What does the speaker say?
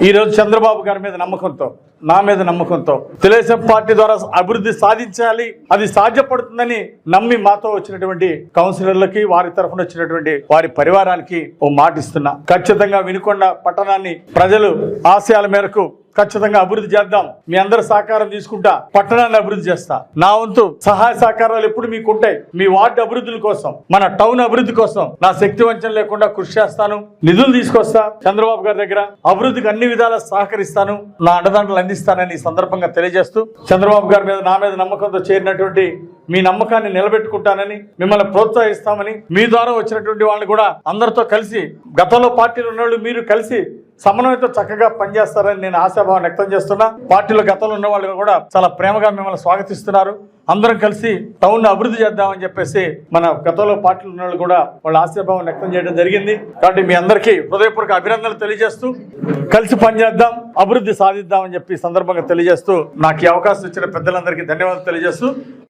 ఈ రోజు చంద్రబాబు గారి మీద నమ్మకంతో నా మీద నమ్మకంతో తెలుగుదేశం పార్టీ ద్వారా అభివృద్ధి సాధించాలి అది సాధ్యపడుతుందని నమ్మి మాతో వచ్చినటువంటి కౌన్సిలర్లకి వారి తరఫున వచ్చినటువంటి వారి పరివారానికి ఓ మాట ఇస్తున్నా. ఖచ్చితంగా వినుకొండ పట్టణాన్ని ప్రజలు ఆశయాల మేరకు ఖచ్చితంగా అభివృద్ధి చేద్దాం. మీ అందరి సహకారం తీసుకుంటా పట్టణాన్ని అభివృద్ధి చేస్తా. నా వంతు సహాయ సహకారాలు ఎప్పుడు మీకు ఉంటాయి మీ వార్డు అభివృద్ధుల కోసం మన టౌన్ అభివృద్ధి కోసం నా శక్తి వంచన లేకుండా కృషి చేస్తాను. నిధులు తీసుకొస్తా చంద్రబాబు గారి దగ్గర. అభివృద్ధికి అన్ని విధాలా సహకరిస్తాను. నా అండదండలు అందిస్తానని సందర్భంగా తెలియజేస్తూ చంద్రబాబు గారి మీద నా మీద నమ్మకంతో చేరినటువంటి మీ నమ్మకాన్ని నిలబెట్టుకుంటానని మిమ్మల్ని ప్రోత్సహిస్తామని మీ ద్వారా వచ్చినటువంటి వాళ్ళని కూడా అందరితో కలిసి గతంలో పార్టీలు ఉన్నవాళ్ళు మీరు కలిసి సమన్వయంతో చక్కగా పనిచేస్తారని నేను ఆశాభావం వ్యక్తం చేస్తున్నా. పార్టీలో గతంలో ఉన్న వాళ్ళు కూడా చాలా ప్రేమగా మిమ్మల్ని స్వాగతిస్తున్నారు. అందరం కలిసి టౌన్ అభివృద్ధి చేద్దామని చెప్పేసి మన గతంలో పార్టీలు ఉన్న వాళ్ళు కూడా వాళ్ళ ఆశాభావం వ్యక్తం చేయడం జరిగింది. కాబట్టి మీ అందరికీ హృదయపూర్వక అభినందనలు తెలియజేస్తూ కలిసి పనిచేద్దాం అభివృద్ధి సాధిద్దామని చెప్పి సందర్భంగా తెలియజేస్తూ నాకు ఈ అవకాశం ఇచ్చిన పెద్దలందరికీ ధన్యవాదాలు తెలియజేస్తూ